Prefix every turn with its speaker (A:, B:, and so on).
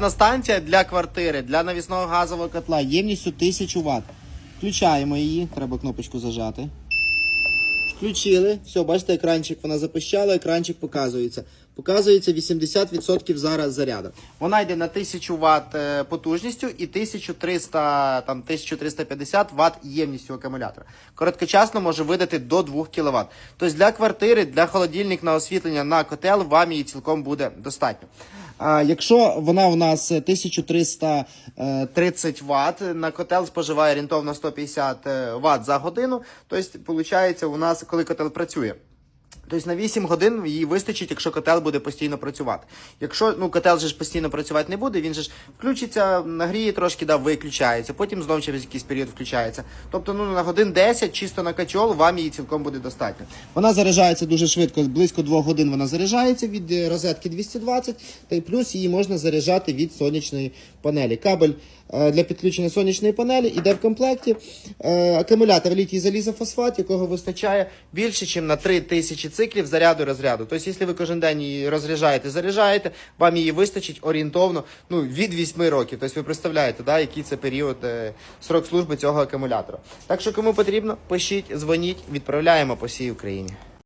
A: На станція для квартири, для навісного газового котла ємністю 1000 Вт. Включаємо її, треба кнопочку зажати. Включили. Все, бачите, екранчик вона запищала, екранчик показується. Показується 80% зараз заряду. Вона йде на 1000 Вт е, потужністю і 1300, там, 1350 Вт ємністю акумулятора. Короткочасно може видати до 2 кВт. Тобто для квартири, для холодильник на освітлення на котел вам її цілком буде достатньо. А якщо вона у нас 1330 Вт, на котел споживає орієнтовно 150 Вт за годину, тобто, виходить, у нас, коли котел працює. Тобто на 8 годин їй вистачить, якщо котел буде постійно працювати. Якщо ну котел же ж постійно працювати не буде, він же ж включиться, нагріє трошки, да, виключається, потім знов через якийсь період включається. Тобто ну на годин 10 чисто на качол вам її цілком буде достатньо. Вона заряджається дуже швидко, близько 2 годин вона заряджається від е, розетки 220, та й плюс її можна заряджати від сонячної панелі. Кабель е, для підключення сонячної панелі іде в комплекті. Е, Акумулятор літій залізофосфат, якого вистачає більше, ніж на 3000 циклів заряду розряду. Тобто, якщо ви кожен день її розряджаєте, заряджаєте, вам її вистачить орієнтовно ну, від 8 років. Тобто ви представляєте, да, який це період е, срок служби цього акумулятора. Так що кому потрібно, пишіть, дзвоніть, відправляємо по всій Україні.